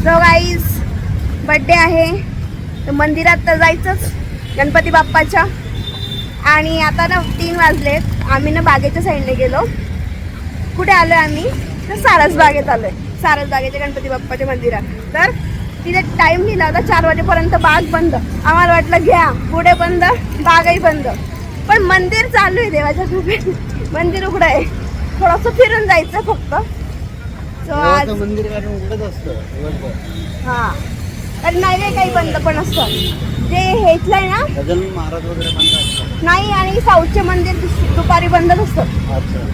So guys birthday आहे. तर मंदिरात तर जायचंच गणपती बाप्पाच्या. आणि आता ना तीन वाजलेत आम्ही ना बागेच्या साईडने गेलो. कुठे आलोय आम्ही? तर सारस बागेत आलोय. सारस बागेच्या गणपती बाप्पाच्या मंदिरात. तर तिथे टाईम लिहिला होता चार वाजेपर्यंत बाग बंद. आम्हाला वाटलं घ्या पुढे बंद बागही बंद. पण मंदिर चालू आहे देवाच्या कृपेने. मंदिर उघडं आहे. थोडंसं फिरून जायचं फक्त. सो आज मंदिर उघडत असतं हा. तर नाही रे काही बंद पण असतं. जे हेतलं आहे ना गजानन महाराज वगैरे बंद असतात नाही आणि साऊथचे मंदिर दुस- दुपारी बंदच असतं. अच्छा.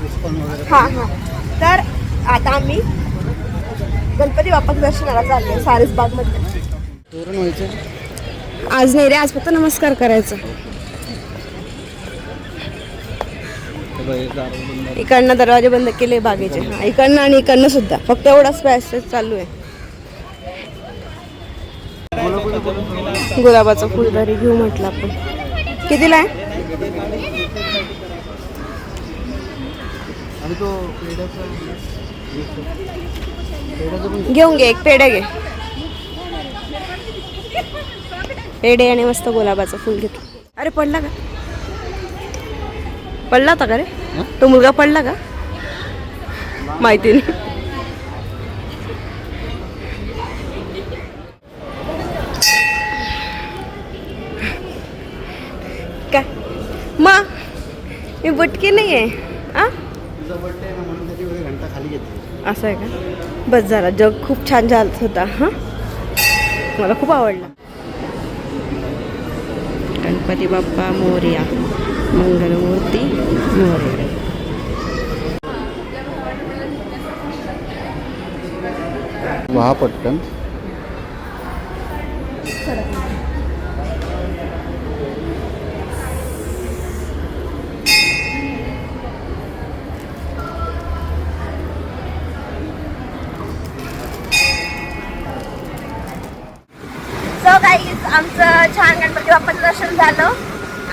पुष्पन वगैरे हा हा. तर आता आम्ही गणपती बाप्पाच्या दर्शनाला चाललोय सारसबागमध्ये तोरण व्हायचं? आज नाही रे आज फक्त नमस्कार करायचा. इकडनं दरवाजे बंद केले बागेचे. इकडनं आणि इकडनं सुद्धा. फक्त एवढाच पॅसेज चालू आहे. गुलाबाचं फुल तरी घेऊ म्हटलं आपण. कितीला आहे? घेऊन घे एक पेढे घे. पेढे आणि मस्त गुलाबाचं फुल घेतो. अरे पडला का? पडला होता का रे? तो मुलगा पडला का? माहिती नाही. काय? मा मी बटके नाही आहे आ? असं आहे का? बस झाला जग खूप छान झाला होता हां? मला खूप आवडला. गणपती बाप्पा मोर्या. मंगलमूर्ती सो गाईज आमचं छान गणपती बाप्पाचं दर्शन झालं.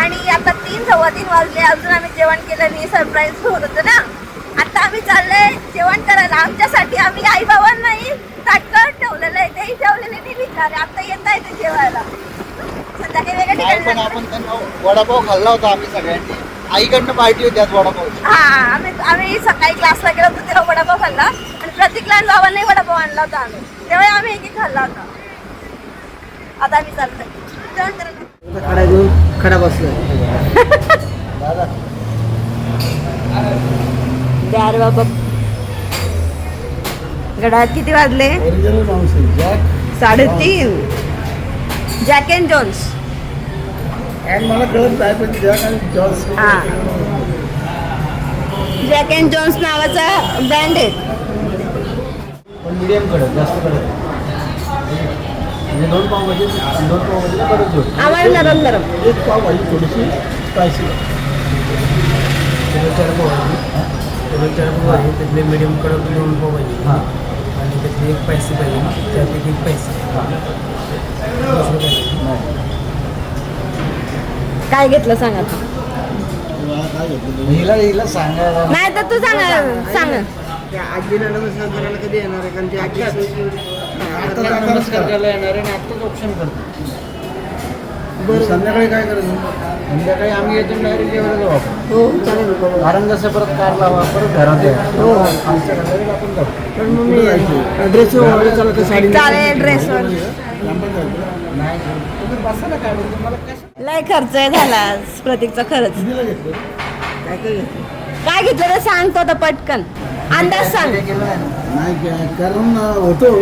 आणि आता तीन सव्वा तीन वाजले अजून आम्ही जेवण केलं नाही सरप्राईज होत होतं ना. आता आम्ही चाललोय जेवण करायला. आमच्यासाठी आम्ही आई बाबांनाही ताटकळ ठेवलेलं आहे. तेही ठेवलेले नाही विचार आता येत आहे ते जेवायला. संध्याकाळी वेगळ्या ठिकाणी आपण त्यांना वडापाव खाल्ला होता आम्ही सगळ्यांनी. आईकडनं पार्टी होती आज वडापावची. हा आम्ही आम्ही सकाळी क्लासला गेलो होतो तेव्हा वडापाव खाल्ला. आणि प्रतीक लहान बाबांनाही वडापाव आणला होता आम्ही. तेव्हा आम्ही एक एक खाल्ला होता. आता आम्ही चालतोय जेवण करायला खडा बसलोय दादा द्यार बाबा. गडात किती वाजले? साडेतीन. जॅक अँड जोन्स आणि मला कळत नाही पण जॅक जॉर्ज हा. जॅक अँड जोन्स नावाचा ब्रँड आहे. पण मिडियम कडक जास्त कडक म्हणजे दोन पाव भाजी दोन पाव भाजीला कडक जोड आम्हाला नरम नरम. एक पाव भाजी थोडीशी स्पायसी चार पाव भाजी. चार पाव भाजी त्यातले मिडियम कडक दोन पाव भाजी. हां. आणि त्यातली एक पैसे पाहिजे त्यापैकी एक पैसे काय? घेतलं सांगा तू. हिला हिला सांगायला नाही तर तू सांग सांग. त्या नमस्कार करायला कधी येणार आहे? कारण ती आजी नमस्कार. करायला येणार आहे आणि आत्ताच ऑप्शन करतो. बरं. संध्याकाळी काय करायचं? संध्याकाळी आम्ही येतो डायरेक्ट जेवायला जाऊ आपण. हो चालेल कारण कसं परत कार लावा परत घरात या. हो. आमच्या घराला आपण जाऊ. पण मग मी ड्रेस साडी चालेल ड्रेसवर नाही तुम्ही बसा ना काढून तुम्हाला कसं लय खर्च आहे झाला प्रतीकचा खर्च. कितीला घेतलं? काय काय घेतलं? काय घेतलं तर सांगतो आता पटकन. अंदाज सांग. नाही कारण होतो.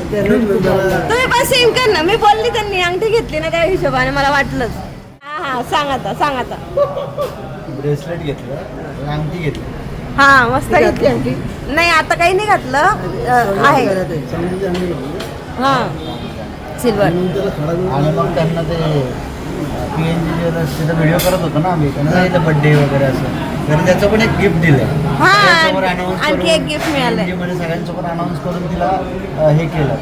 तुम्ही पण सेम कर ना. मी बोलली त्यांनी अंगठी घेतली ना त्या हिशोबाने मला वाटलंच. हा हा सांग आता सांग आता. ब्रेसलेट घेतलं अंगठी घेतली. हा मस्त घेतली अंगठी नाही आता काही नाही घातलं. अं, आहे. हा. सिल्वर आणि मग त्यांना ते पी एन जी तिथं व्हिडिओ करत होतो ना आम्ही. त्यांना बड्डे वगैरे असं. तर त्याचं पण एक गिफ्ट दिलं. हा आणखी एक गिफ्ट मिळालंयमध्ये सगळ्यांसोबत अनाऊन्स करून तिला अं, हे केलं.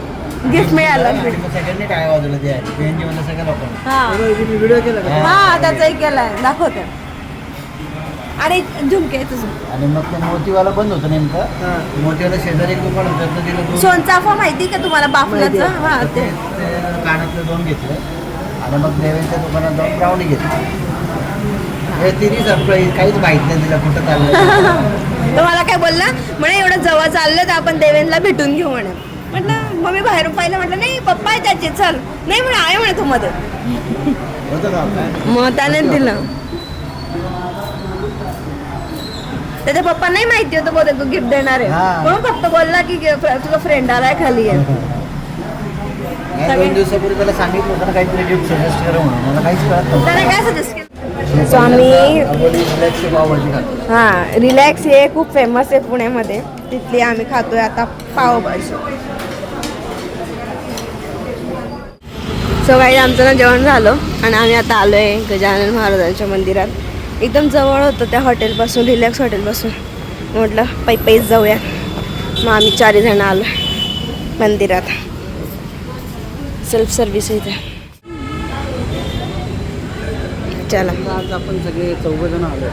गिफ्ट मिळालं. आणि मग सगळ्यांनी टाळ्या वाजवलं ते पी एन जी मध्ये सगळ्या लोकांनी. हा. व्हिडिओ केला हा त्याचंही केलंय. दाखवते. आणि झुमके तुझं. आणि मग ते मोतीवाला बंद होतं नेमकं. हा. मोतीवाला शेजारी एक दुकान होतं दिलं दोन सोनचाफा माहिती का तुम्हाला बाफलाचं. हा तर ते ते. ते कानातलं दोन घेतले. आणि मग देवेंच्या दुकानात जाऊन ब्राउनी घेतली. हे तिन्ही सरप्राईज काहीच माहीत नाही तिला कुठं चाललं तर मला काय बोलला म्हणे एवढं जवळ चाललं तर आपण देवेंद्रला भेटून घेऊ म्हणे. म्हटलं मग मी बाहेरून पाहिलं म्हटलं नाही पप्पा आहे त्याचे चल. नाही म्हणे आहे म्हणे तू मध्ये होतं का काय मग त्याने दिलं. त्याच्या पप्पा नाही माहिती होतं बहुतेक तू गिफ्ट देणार आहे. हा. म्हणून फक्त बोलला की ग- तुझा फ्रेंड आलाय खाली. आहे दोन दिवसापूर्वी त्याला सांगितलं होतं ना काहीतरी गिफ्ट सजेस्ट करा म्हणून. मला काहीच कळत नव्हतं. त्याने काय सजेस्ट सो आम्ही रिलॅक्स हे खूप फेमस आहे पुण्यामध्ये. तिथली आम्ही खातोय आता पावभाजी. सो काही आमचं ना जेवण झालं आणि आम्ही आता आलो आहे गजानन महाराजांच्या मंदिरात. एकदम जवळ होतं त्या हॉटेलपासून रिलॅक्स हॉटेलपासून. म्हटलं पै पैस जाऊया. मग आम्ही चारही जण आलो मंदिरात. सेल्फ सर्व्हिस इथे. चला. आज आपण सगळे चौघ जण आलो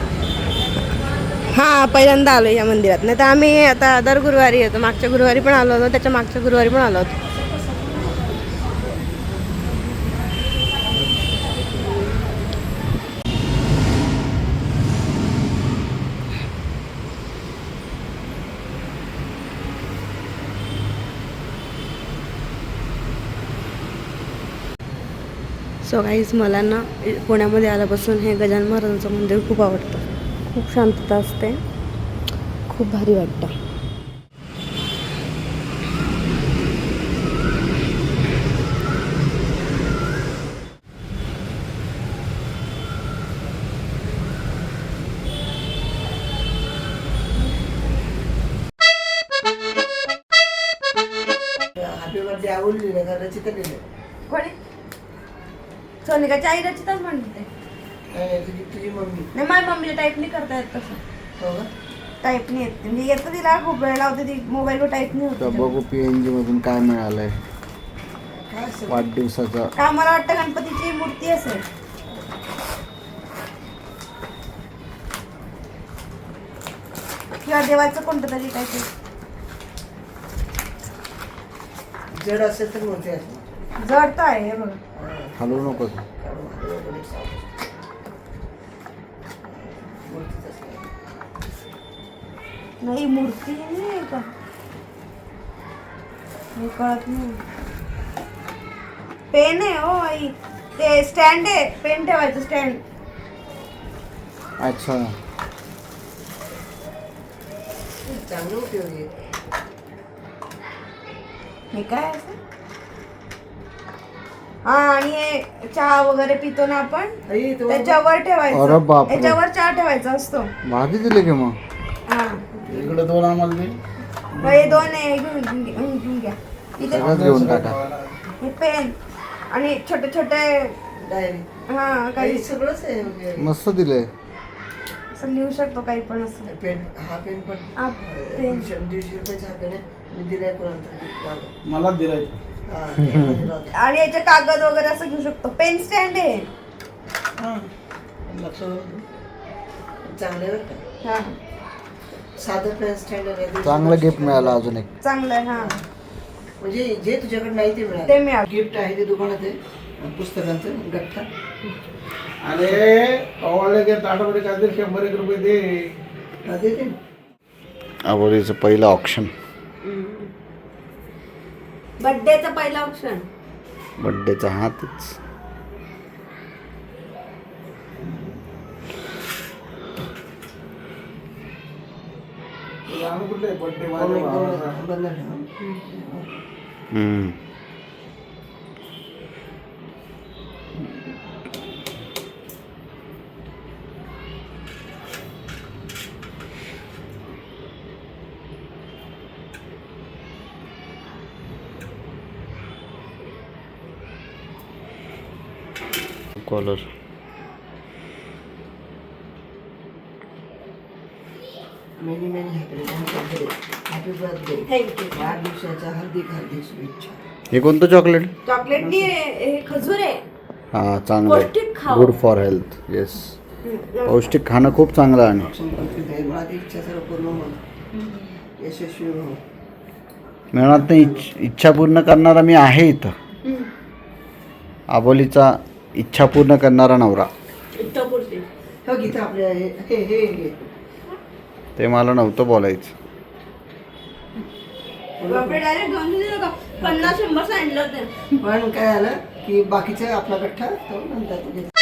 हां पहिल्यांदा आलो या मंदिरात. नाही तर आम्ही आता दर गुरुवारी येतो. मागच्या गुरुवारी पण आलो होतो त्याच्या मागच्या गुरुवारी पण आलो होतो. सो काहीच मला ना पुण्यामध्ये आल्यापासून हे गजानन महाराजांचं मंदिर खूप आवडतं. खूप शांतता असते. खूप भारी वाटतं. हॅपी बर्थडे आवडली का रचित लिहिलं कोणी? सोनिकाच्या आई रचिताच म्हणते. नाही तुझी तुझी मम्मी. नाही माझ्या मम्मीला टाईप नाही करता येत तसं. हो टाईप नाही येत. म्हणजे येतं तिला खूप वेळ लावते ती मोबाईलवर टाईप नाही होत बघू पी एन जी मधून काय मिळालंय. वाढदिवसाचा. का मला वाटतं गणपतीची मूर्ती असेल. किंवा देवाचं कोणतं तरी काहीतरी. जड असेल तर मोठे असेल. जड तर आहे हे बघ. हलवू नको. नाही मूर्ती नाही का? हे कळत नाही. पेन आहे हो आई. ते स्टँड आहे पेन ठेवायचं स्टँड. अच्छा. चांगलं उपयोगी आहे. हे काय असं? हा आणि हे चहा वगैरे पितो ना आपण त्याच्यावर अरे ठेवायचं बापरे. त्याच्यावर चहा ठेवायचा असतो. भाजी दिली की मग? हा. इकडे दोन आम्हाला दे. मग हे दोन आहे घेऊन घेऊन घ्या- घेऊन घेऊन घ्या. इथे सगळंच घेऊन टाका. हे पेन आणि छोटे छोटे डायरी. हा काही काही सगळंच आहे म्हणजे. मस्त दिलंय असं लिहू शकतो काही पण असं. पेन हा पेन पण. हा, पेन. दीडशे दीडशे रुपयाचा हा पेन आहे. मी दिलाय कोणाला मला दिलाय. हा दिला. आणि याचे कागद वगैरे असं घेऊ शकतो. पेन स्टँड आहे. हा. लक्ष चांगलं आहे बरं का. हा. साधं पेन स्टँड आहे चांगलं गिफ्ट मिळालं अजून एक. चांगलं आहे हा. म्हणजे जे तुझ्याकडे नाही ते मिळालं. ते मिळालं. गिफ्ट आहे ते दुकानात आहे. पुस्तकांचं गठ्ठा. अरे आवडलं की ताटामध्ये काहीतरी शंभर एक रुपये दे. हा, देते ना. आवडीचं पहिलं ऑप्शन बर्थडेचा पहिला ऑप्शन बड्डेचा हातच. हम्म. Caller many many happy birthday happy birthday thank you वाढदिवसाच्या हार्दिक हार्दिक शुभेच्छा. हे कोणतं चॉकलेट चॉकलेट नाही आहे, हे खजूर आहे. हा चांगलं पौष्टिक खाऊ. गुड फॉर हेल्थ येस पौष्टिक खाणं खूप चांगलं आहे. कंप्लीट आहे. माझी इच्छा सर्व पूर्ण होईल. यशस्वी हो मिळणार नाही इच्छ- इच्छा पूर्ण करणारा मी आहे इथं. आबोलीचा इच्छा पूर्ण करणारा नवरा. हो गीता आपल्या हे हे हे हे. ते मला नव्हतं बोलायचं. बापरे डायरेक्ट दोन दिलं का पन्नास शंभर सांगितलं होतं. पण काय झालं की बाकीचं आपला गठ्ठा तो. नंतर